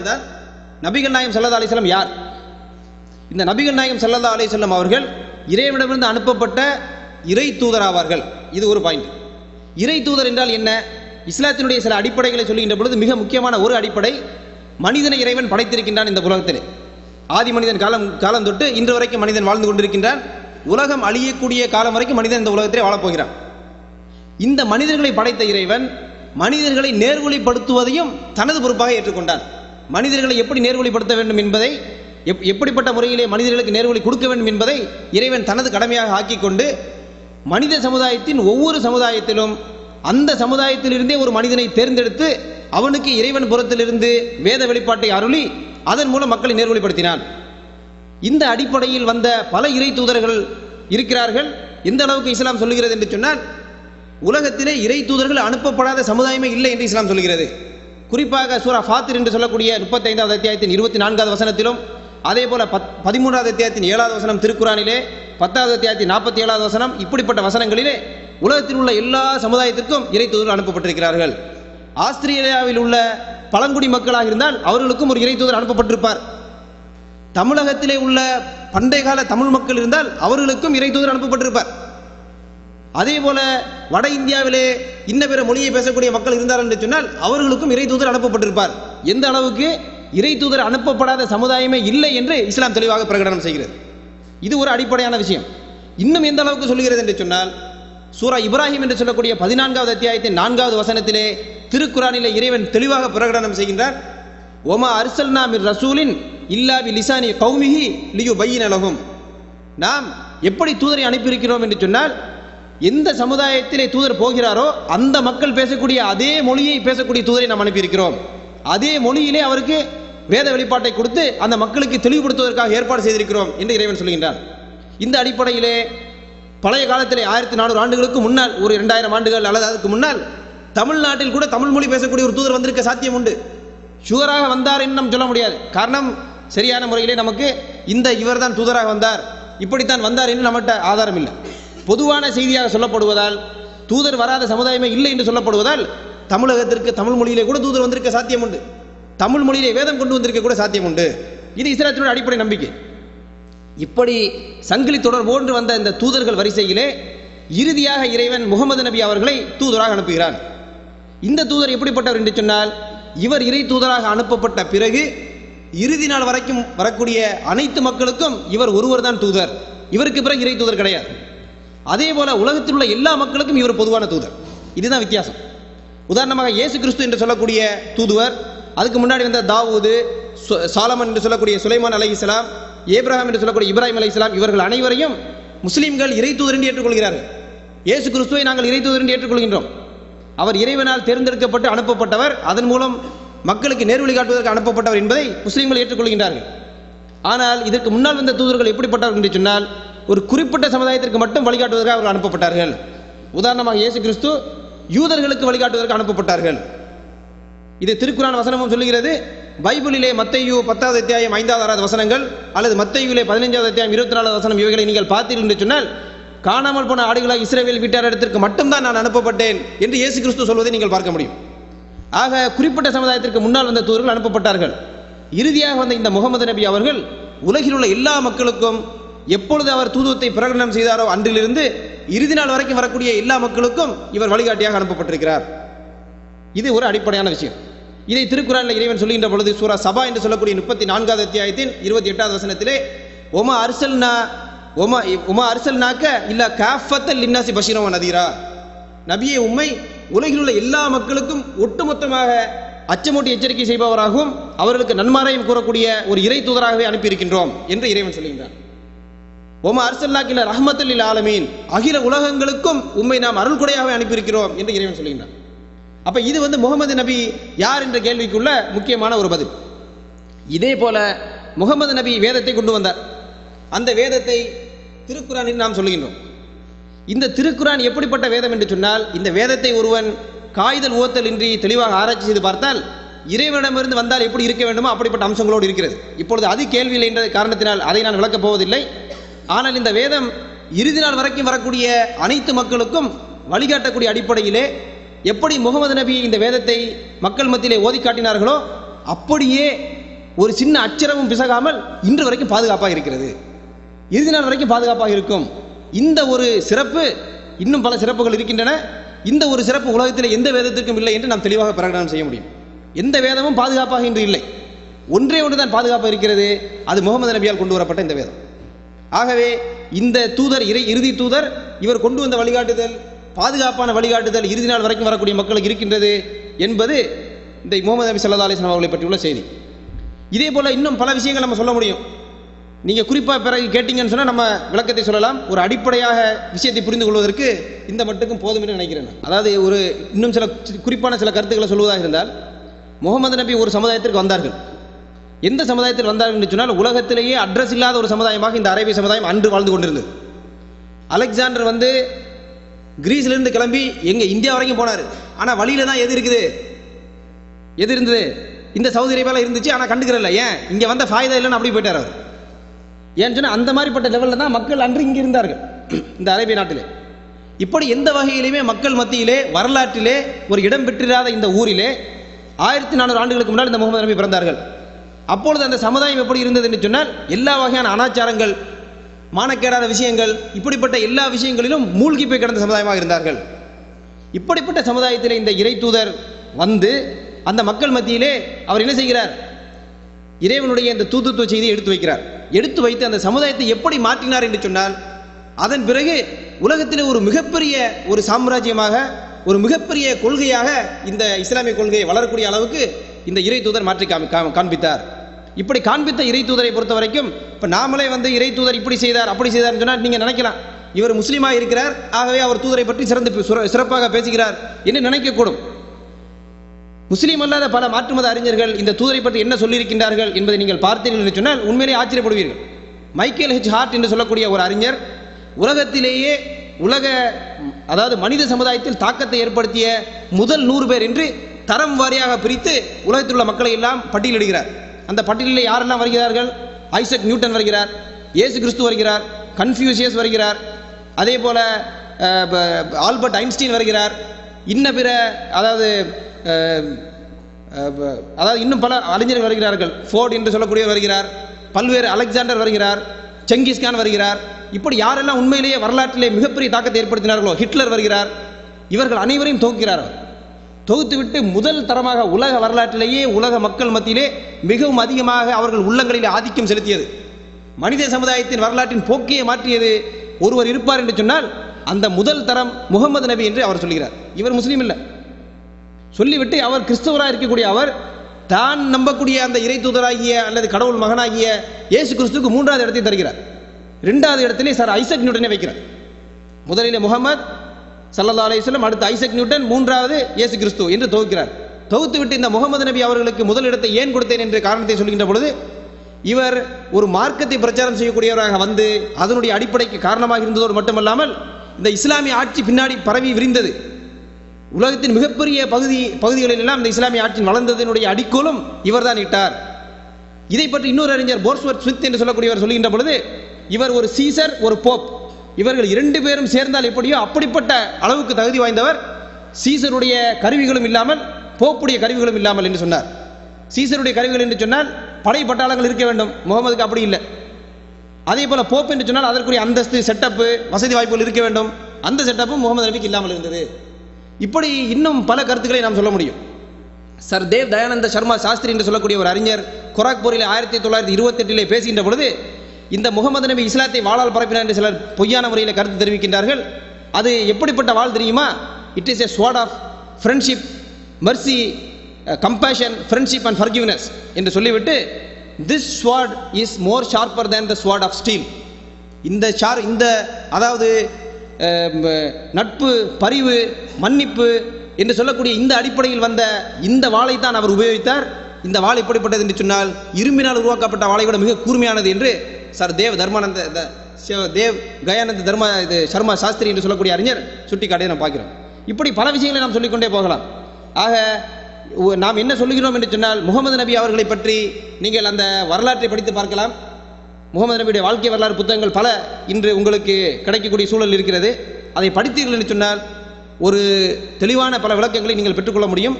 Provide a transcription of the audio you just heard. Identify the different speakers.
Speaker 1: இருந்தால் நபிகள் நாயகம் சல்லா அலிஸ்லாம் யார்? இந்த நபிகள் நாயகம் சல்லல்லா அலிஸ்லாம் அவர்கள் இறைவனிடமிருந்து அனுப்பப்பட்ட இறை தூதர் ஆவார்கள். இது ஒரு பாயிண்ட் இறை தூதர் என்றால் என்ன? இஸ்லாத்தினுடைய சில அடிப்படைகளை சொல்லுகின்ற பொழுது மிக முக்கியமான ஒரு அடிப்படை மனிதனை இறைவன் படைத்திருக்கின்றான் இந்த உலகத்திலே. ஆதி மனிதன் காலம் காலம் தொட்டு இன்று வரைக்கும் மனிதன் வாழ்ந்து கொண்டிருக்கின்றான். உலகம் அழியக்கூடிய காலம் வரைக்கும் மனிதன் இந்த உலகத்திலே வாழப்போகிறான் இந்த மனிதர்களை படைத்த இறைவன் மனிதர்களை நேர்வழிப்படுத்துவதையும் தனது பொறுப்பாக ஏற்றுக்கொண்டான். மனிதர்களை எப்படி நேர்வழிப்படுத்த வேண்டும் என்பதை எப்- எப்படிப்பட்ட முறையிலே மனிதர்களுக்கு நேர்வழி கொடுக்க வேண்டும் என்பதை இறைவன் தனது கடமையாக ஆக்கி கொண்டு மனித சமுதாயத்தின் ஒவ்வொரு சமுதாயத்திலும் அந்த சமுதாயத்திலிருந்தே ஒரு மனிதனை தேர்ந்தெடுத்து அவனுக்கு இறைவன் புறத்திலிருந்து வேத வெளிப்பாட்டை அருளி அதன் மூலம் மக்களை நேர்வழிப்படுத்தினான். இந்த அடிப்படையில் வந்த பல இறை தூதர்கள் இருக்கிறார்கள். எந்த அளவுக்கு இஸ்லாம் சொல்லுகிறது என்று சொன்னால் உலகத்திலே இறை தூதர்கள் அனுப்பப்படாத சமுதாயமே இல்லை என்று இஸ்லாம் சொல்கிறது குறிப்பாக சூரா ஃபாத்திர் என்று சொல்லக்கூடிய முப்பத்தைந்தாவது அத்தியாயத்தின் இருபத்தி நான்காவது வசனத்திலும் அதே போல பத் பதிமூன்றாவது அத்தியாயத்தின் ஏழாவது வசனம் திருக்குறானிலே பத்தாவது அத்தியாயத்தின் நாற்பத்தி ஏழாவது வசனம் இப்படிப்பட்ட வசனங்களிலே உலகத்தில் உள்ள எல்லா சமுதாயத்திற்கும் இறை தூதர் அனுப்பப்பட்டிருக்கிறார்கள். ஆஸ்திரேலியாவில் உள்ள பழங்குடி மக்களாக இருந்தால் அவர்களுக்கும் ஒரு இறை தூதர் அனுப்பப்பட்டிருப்பார். தமிழகத்திலே உள்ள பண்டைய கால தமிழ் மக்கள் இருந்தால் அவர்களுக்கும் இறை தூதர் அனுப்பப்பட்டிருப்பார். அதே போல வட இந்தியாவிலே இன்ன பிற மொழியை பேசக்கூடிய மக்கள் இருந்தார் என்று சொன்னால் அவர்களுக்கும் இறை தூதர் அனுப்பப்பட்டிருப்பார். எந்த அளவுக்கு? இறை தூதர் அனுப்பப்படாத சமுதாயமே இல்லை என்று இஸ்லாம் தெளிவாக பிரகடனம் செய்கிறது. இது ஒரு அடிப்படையான விஷயம். இன்னும் எந்த அளவுக்கு சொல்லுகிறது என்று சொன்னால் சூரா இப்ராஹிம் என்று சொல்லக்கூடிய பதினான்காவது அத்தியாயத்தின் நான்காவது வசனத்திலே திருக்குறானிலே இறைவன் தெளிவாக பிரகடனம் செய்கின்றார். ஒமா அரிசல் நாமின் ரசூலின் இல்லாவி லிசானி கௌமிஹி லியு பையினலகும் நாம் எப்படி தூதரை அனுப்பியிருக்கிறோம் என்று சொன்னால் எந்த சமுதாயத்திலே தூதர் போகிறாரோ அந்த மக்கள் பேசக்கூடிய அதே மொழியை பேசக்கூடிய தூதரை நாம் அனுப்பியிருக்கிறோம். அதே மொழியிலே அவருக்கு வேத வெளிப்பாட்டை கொடுத்து அந்த மக்களுக்கு தெளிவுபடுத்துவதற்காக ஏற்பாடு செய்திருக்கிறோம் என்று இறைவன் சொல்கின்றார். இந்த அடிப்படையிலே பழைய காலத்திலே ஆயிரத்தி நானூறு ஆண்டுகளுக்கு முன்னால் ஒரு இரண்டாயிரம் ஆண்டுகள் அல்லது அதுக்கு முன்னால் தமிழ்நாட்டில் கூட தமிழ் மொழி பேசக்கூடிய ஒரு தூதர் வந்திருக்க சாத்தியம் உண்டு. ஷுவராக வந்தார் என்று நம்ம சொல்ல முடியாது. காரணம் சரியான முறையிலே நமக்கு இந்த இவர் தான் தூதராக வந்தார். இப்படித்தான் வந்தார் என்று நம்மகிட்ட ஆதாரம் இல்லை. பொதுவான செய்தியாக சொல்லப்படுவதால் தூதர் வராத சமுதாயமே இல்லை என்று சொல்லப்படுவதால் தமிழகத்திற்கு தமிழ் மொழியிலே கூட தூதர் வந்திருக்க சாத்தியம் உண்டு. தமிழ் மொழியிலே வேதம் கொண்டு வந்திருக்க கூட சாத்தியம் உண்டு. இது இஸ்லாத்தினுடைய அடிப்படை நம்பிக்கை. இப்படி சங்கிலி தொடர் போன்று வந்த இந்த தூதர்கள் வரிசையிலே இறுதியாக இறைவன் முகமது நபி அவர்களை தூதராக அனுப்புகிறார். இந்த தூதர் எப்படிப்பட்டவர் என்று சொன்னால் இவர் இறை தூதராக அனுப்பப்பட்ட பிறகு இறுதி நாள் வரைக்கும் வரக்கூடிய அனைத்து மக்களுக்கும் இவர் ஒருவர் தான் தூதர். இவருக்கு பிறகு இறை தூதர் கிடையாது. அதே போல உலகத்தில் உள்ள எல்லா மக்களுக்கும் இவர் பொதுவான தூதர். இதுதான் வித்தியாசம். உதாரணமாக இயேசு கிறிஸ்து என்று சொல்லக்கூடிய தூதுவர் அதுக்கு முன்னாடி வந்த தாவூது சு- சாலமன் என்று சொல்லக்கூடிய சுலைமான் அலை இஸ்லாம் ஏப்ரஹாம் என்று சொல்லக்கூடிய இப்ராஹிம் அலை இஸ்லாம் இவர்கள் அனைவரையும் முஸ்லீம்கள் இறை தூதர் என்று ஏற்றுக்கொள்கிறார்கள். இயேசு கிறிஸ்துவை நாங்கள் இறை தூதர் என்று ஏற்றுக்கொள்கின்றோம். அவர் இறைவனால் தேர்ந்தெடுக்கப்பட்டு அனுப்பப்பட்டவர் அதன் மூலம் மக்களுக்கு நேர்வழி காட்டுவதற்கு அனுப்பப்பட்டவர் என்பதை முஸ்லீம்கள் ஏற்றுக்கொள்கின்றார்கள். ஆனால் இதற்கு முன்னால் வந்த தூதர்கள் எப்படிப்பட்டவர் என்று சொன்னால் ஒரு குறிப்பிட்ட சமுதாயத்திற்கு மட்டும் வழிகாட்டுவதற்காக அவர்கள் அனுப்பப்பட்டார்கள். உதாரணமாக இயேசு கிறிஸ்து யூதர்களுக்கு வழிகாட்டுவதற்கு அனுப்பப்பட்டார்கள். இது திருக்குறான் வசனமும் சொல்லுகிறது. பைபிளிலே மத்தையு பத்தாவது அத்தியாயம் ஐந்தாவது ஆறாவது வசனங்கள் அல்லது மத்தையுலே பதினைஞ்சாவது அத்தியாயம் இருபத்தி நாலாவது வசனம் இவைகளை நீங்கள் பார்த்தீர்கள் என்று சொன்னால் காணாமல் போன ஆடுகளாக வீட்டார் இடத்திற்கு மட்டும்தான் நான் அனுப்பப்பட்டேன் என்று இயேசு கிறிஸ்து சொல்வதை நீங்கள் பார்க்க முடியும். ஆக குறிப்பிட்ட சமுதாயத்திற்கு முன்னால் வந்த தூதர்கள் அனுப்பப்பட்டார்கள். இறுதியாக வந்த இந்த முகமது நபி அவர்கள் உலகில் உள்ள எல்லா மக்களுக்கும் எப்பொழுது அவர் தூதுவத்தை பிரகடனம் செய்தாரோ அன்றிலிருந்து இறுதி நாள் வரைக்கும் வரக்கூடிய எல்லா மக்களுக்கும் இவர் வழிகாட்டியாக அனுப்பப்பட்டிருக்கிறார். இது ஒரு அடிப்படையான விஷயம். இதை திருக்குறானில் இறைவன் சொல்லுகின்ற பொழுது சூரா சபா என்று சொல்லக்கூடிய முப்பத்தி நான்காவது அத்தியாயத்தின் இருபத்தி எட்டாவது வசனத்திலே ஒமா அரிசல்னா ஒமா உமா அரிசல்னாக்க இல்ல காஃபத்தல் லின்னாசி பஷீரம் நதீரா. நபியே உண்மை உலகில் உள்ள எல்லா மக்களுக்கும் ஒட்டுமொத்தமாக அச்சமூட்டி எச்சரிக்கை செய்பவராகவும் அவர்களுக்கு நன்மாரையும் கூறக்கூடிய ஒரு இறை தூதராகவே அனுப்பியிருக்கின்றோம் என்று இறைவன் சொல்லுகின்றான். ஒமா அர்சல்லாக்கில்ல ரஹமத்தல் ஆலமீன் அகில உலகங்களுக்கும் உண்மை நாம் அருள் அருள்கொடையாகவே அனுப்பியிருக்கிறோம் என்று இறைவன் சொல்லுகின்றான் அப்போ இது வந்து முகமது நபி யார் என்ற கேள்விக்குள்ள முக்கியமான ஒரு பதில். இதே போல முகமது நபி வேதத்தை கொண்டு வந்தார். அந்த வேதத்தை திருக்குறானில் நாம் சொல்லுகின்றோம். இந்த திருக்குரான் எப்படிப்பட்ட வேதம் என்று சொன்னால் இந்த வேதத்தை ஒருவன் காய்தல் ஓத்தல் இன்றி தெளிவாக ஆராய்ச்சி செய்து பார்த்தால் இறைவனிடமிருந்து வந்தால் எப்படி இருக்க வேண்டுமோ அப்படிப்பட்ட அம்சங்களோடு இருக்கிறது. இப்பொழுது அது இல்லை என்ற காரணத்தினால் அதை நான் விளக்கப் போவதில்லை. ஆனால் இந்த வேதம் இறுதி நாள் வரைக்கும் வரக்கூடிய அனைத்து மக்களுக்கும் வழிகாட்டக்கூடிய அடிப்படையிலே எப்படி முகமது நபி இந்த வேதத்தை மக்கள் மத்தியிலே ஓதி காட்டினார்களோ அப்படியே ஒரு சின்ன அச்சரமும் பிசகாமல் இன்று வரைக்கும் பாதுகாப்பாக இருக்கிறது. இறுதி நாள் வரைக்கும் பாதுகாப்பாக இருக்கும். இந்த ஒரு சிறப்பு இன்னும் பல சிறப்புகள் இருக்கின்றன. இந்த ஒரு சிறப்பு உலகத்தில் எந்த வேதத்திற்கும் இல்லை என்று நாம் தெளிவாக பிரகடனம் செய்ய முடியும். எந்த வேதமும் பாதுகாப்பாக இன்று இல்லை. ஒன்றே ஒன்று தான் பாதுகாப்பாக இருக்கிறது. அது முகமது நபியால் கொண்டு வரப்பட்ட இந்த வேதம். ஆகவே இந்த தூதர் இறை இறுதி தூதர் இவர் கொண்டு வந்த வழிகாட்டுதல் பாதுகாப்பான வழிகாட்டுதல் இறுதி நாள் வரைக்கும் வரக்கூடிய மக்களுக்கு இருக்கின்றது என்பது இந்த முகமது நபி சல்லா அலிஸ்லாம் அவர்களை பற்றியுள்ள செய்தி. இதே போல் இன்னும் பல விஷயங்கள் நம்ம சொல்ல முடியும். நீங்கள் குறிப்பாக பிறகு கேட்டீங்கன்னு சொன்னால் நம்ம விளக்கத்தை சொல்லலாம். ஒரு அடிப்படையாக விஷயத்தை புரிந்து கொள்வதற்கு இந்த மட்டுக்கும் போதும் என்று நினைக்கிறேன் அதாவது ஒரு இன்னும் சில குறிப்பான சில கருத்துக்களை சொல்வதாக இருந்தால் முகமது நபி ஒரு சமுதாயத்திற்கு வந்தார்கள். எந்த சமுதாயத்தில் வந்தார் என்று சொன்னால் உலகத்திலேயே அட்ரஸ் இல்லாத ஒரு சமுதாயமாக இந்த அரேபிய சமுதாயம் அன்று வாழ்ந்து கொண்டிருந்தது. அலெக்சாண்டர் வந்து கிரீஸ்லேருந்து கிளம்பி எங்க இந்தியா வரைக்கும் போனார். ஆனால் வழியில தான் எது இருக்குது? எது இருந்தது? இந்த சவுதி அரேபியாவில் இருந்துச்சு ஆனால் கண்டுக்கிறல்ல. ஏன்? இங்கே வந்த ஃபாய்தா இல்லைன்னு அப்படி போயிட்டார் அவர். ஏன்னு சொன்னால் அந்த மாதிரிப்பட்ட லெவலில் தான் மக்கள் அன்று இங்கே இருந்தார்கள். இந்த அரேபிய நாட்டிலே. இப்படி எந்த வகையிலுமே மக்கள் மத்தியிலே வரலாற்றிலே ஒரு இடம் பெற்றிராத இந்த ஊரிலே ஆயிரத்தி நானூறு ஆண்டுகளுக்கு முன்னால் இந்த முகமது நபி பிறந்தார்கள். அப்பொழுது அந்த சமுதாயம் எப்படி இருந்தது என்று சொன்னால் எல்லா வகையான அனாச்சாரங்கள் மானக்கேடாத விஷயங்கள் இப்படிப்பட்ட எல்லா விஷயங்களிலும் மூழ்கி போய் கிடந்த சமுதாயமாக இருந்தார்கள். இப்படிப்பட்ட சமுதாயத்தில் இந்த இறை தூதர் வந்து அந்த மக்கள் மத்தியிலே அவர் என்ன செய்கிறார்? இறைவனுடைய இந்த தூதுத்துவ செய்தியை எடுத்து வைக்கிறார். எடுத்து வைத்து அந்த சமுதாயத்தை எப்படி மாற்றினார் என்று சொன்னால் அதன் பிறகு உலகத்திலே ஒரு மிகப்பெரிய ஒரு சாம்ராஜ்யமாக ஒரு மிகப்பெரிய கொள்கையாக இந்த இஸ்லாமிய கொள்கையை வளரக்கூடிய அளவுக்கு இந்த இறை தூதர் மாற்றி காமி- காண்பித்தார். இப்படி காண்பித்த இறை தூதரை பொறுத்த வரைக்கும் இப்போ நாமளே வந்து இறை தூதர் இப்படி செய்தார் அப்படி செய்தார்னு சொன்னால் நீங்கள் நினைக்கலாம். இவர் முஸ்லீமாக இருக்கிறார் ஆகவே அவர் தூதரை பற்றி சிறந்து சிறப்பாக பேசுகிறார் என்று நினைக்கக்கூடும். முஸ்லீம் அல்லாத பல மாற்று மத அறிஞர்கள் இந்த தூதரை பற்றி என்ன சொல்லியிருக்கின்றார்கள் என்பதை நீங்கள் பார்த்தீர்கள் என்று சொன்னால் உண்மையிலே ஆச்சரியப்படுவீர்கள். மைக்கேல் ஹெச் ஹார்ட் என்று சொல்லக்கூடிய ஒரு அறிஞர் உலகத்திலேயே உலக அதாவது மனித சமுதாயத்தில் தாக்கத்தை ஏற்படுத்திய முதல் நூறு பேர் என்று தரம் வாரியாக பிரித்து உலகத்தில் உள்ள மக்களை எல்லாம் பட்டியலிடுகிறார். அந்த பட்டியலில் யாரெல்லாம் வருகிறார்கள்? ஐசக் நியூட்டன் வருகிறார் ஏசு கிறிஸ்து வருகிறார் கன்ஃபியூசியஸ் வருகிறார் அதே போல் ப- ஆல்பர்ட் ஐன்ஸ்டீன் வருகிறார் இன்ன பிற அதாவது அதாவது இன்னும் பல அறிஞர்கள் வருகிறார்கள். ஃபோர்ட் என்று சொல்லக்கூடியவர் வருகிறார் பல்வேறு அலெக்சாண்டர் வருகிறார் செங்கிஸ்கான் வருகிறார். இப்படி யாரெல்லாம் உண்மையிலேயே வரலாற்றிலே மிகப்பெரிய தாக்கத்தை ஏற்படுத்தினார்களோ ஹிட்லர் வருகிறார் இவர்கள் அனைவரையும் தொகுக்கிறார் அவர். தொகுத்துவிட்டு முதல் தரமாக உலக வரலாற்றிலேயே உலக மக்கள் மத்தியிலே மிகவும் அதிகமாக அவர்கள் உள்ளங்களில் ஆதிக்கம் செலுத்தியது. மனித சமுதாயத்தின் வரலாற்றின் போக்கையை மாற்றியது ஒருவர் இருப்பார் என்று சொன்னால் அந்த முதல் தரம் முகமது நபி என்று அவர் சொல்கிறார். இவர் முஸ்லீம் இல்லை. சொல்லிவிட்டு அவர் கிறிஸ்தவராக இருக்கக்கூடிய அவர் தான் நம்பக்கூடிய அந்த இறை தூதராகிய அல்லது கடவுள் மகனாகிய இயேசு கிறிஸ்துக்கு மூன்றாவது இடத்தை தருகிறார். இரண்டாவது இடத்திலே சார் ஐசக் நியூட்டனை வைக்கிறார். முதலிலே முகமது சல்லா அலைஹிஸ்ஸலாம் அடுத்து ஐசக் நியூட்டன் மூன்றாவது இயேசு கிறிஸ்து என்று தொகுக்கிறார். தொகுத்து விட்டு இந்த முகமது நபி அவர்களுக்கு முதல் இடத்தை ஏன் கொடுத்தேன் என்ற காரணத்தை சொல்கின்ற பொழுது இவர் ஒரு மார்க்கத்தை பிரச்சாரம் செய்யக்கூடியவராக வந்து அதனுடைய அடிப்படைக்கு காரணமாக இருந்ததோடு மட்டுமல்லாமல் இந்த இஸ்லாமிய ஆட்சி பின்னாடி பரவி விரிந்தது. உலகத்தின் மிகப்பெரிய பகுதி பகுதிகளில் எல்லாம் இந்த இஸ்லாமிய ஆட்சி வளர்ந்ததனுடைய அடிக்கோலும் இவர்தான் இட்டார். இதை பற்றி இன்னொரு அறிஞர் போர்ஸ்வர்த் ஸ்மித் என்று சொல்லக்கூடியவர் சொல்கின்ற பொழுது இவர் ஒரு சீசர் ஒரு போப். இவர்கள் இரண்டு பேரும் சேர்ந்தால் எப்படியோ அப்படிப்பட்ட அளவுக்கு தகுதி வாய்ந்தவர் சீசருடைய கருவிகளும் இல்லாமல் போப்புடைய கருவிகளும் இல்லாமல் என்று சொன்னார். சீசருடைய கருவிகள் என்று சொன்னால் படை பட்டாளங்கள் இருக்க வேண்டும். முகமதுக்கு அப்படி இல்லை. அதே போல போப் என்று சொன்னால் அதற்குரிய அந்தஸ்து செட்டப்பு வசதி வாய்ப்புகள் இருக்க வேண்டும். அந்த செட்டப்பும் முகமது நபிக்கு இல்லாமல் இருந்தது. இப்படி இன்னும் பல கருத்துக்களை நாம் சொல்ல முடியும். சர் தேவ் தயானந்த சர்மா சாஸ்திரி என்று சொல்லக்கூடிய ஒரு அறிஞர் கொராக்பூரில் ஆயிரத்தி தொள்ளாயிரத்தி இருபத்தெட்டிலே பேசுகின்ற பொழுது இந்த முகமது நபி இஸ்லாத்தை வாழால் பரப்பினார் என்று சிலர் பொய்யான முறையில் கருத்து தெரிவிக்கின்றார்கள். அது எப்படிப்பட்ட வாள் தெரியுமா? It is a sword of friendship mercy compassion friendship and forgiveness என்று சொல்லிவிட்டு this sword is more sharper than the sword of steel இந்த ஷார் இந்த அதாவது um, uh, நட்பு பரிவு மன்னிப்பு என்று சொல்லக்கூடிய இந்த அடிப்படையில் வந்த இந்த வாளை தான் அவர் உபயோகித்தார். இந்த வாள் எப்படிப்பட்டது என்று சொன்னால் இரும்பினால் உருவாக்கப்பட்ட வாளை விட மிக கூர்மையானது என்று சார் தேவ் தர்மானந்த தேவ் கயானந்த தர்மா இது சர்மா சாஸ்திரி என்று சொல்லக்கூடிய அறிஞர் சுட்டி காட்டியை நாம் பார்க்கிறோம் இப்படி பல விஷயங்களை நாம் சொல்லிக்கொண்டே போகலாம். ஆக நாம் என்ன சொல்லுகிறோம் என்று சொன்னால் முகமது நபி அவர்களை பற்றி நீங்கள் அந்த வரலாற்றை படித்து பார்க்கலாம். முகமது நபியுடைய வாழ்க்கை வரலாறு புத்தகங்கள் பல இன்று உங்களுக்கு கிடைக்கக்கூடிய சூழல் இருக்கிறது. அதை படித்தீர்கள் என்று சொன்னால் ஒரு தெளிவான பல விளக்கங்களை நீங்கள் பெற்றுக்கொள்ள முடியும்.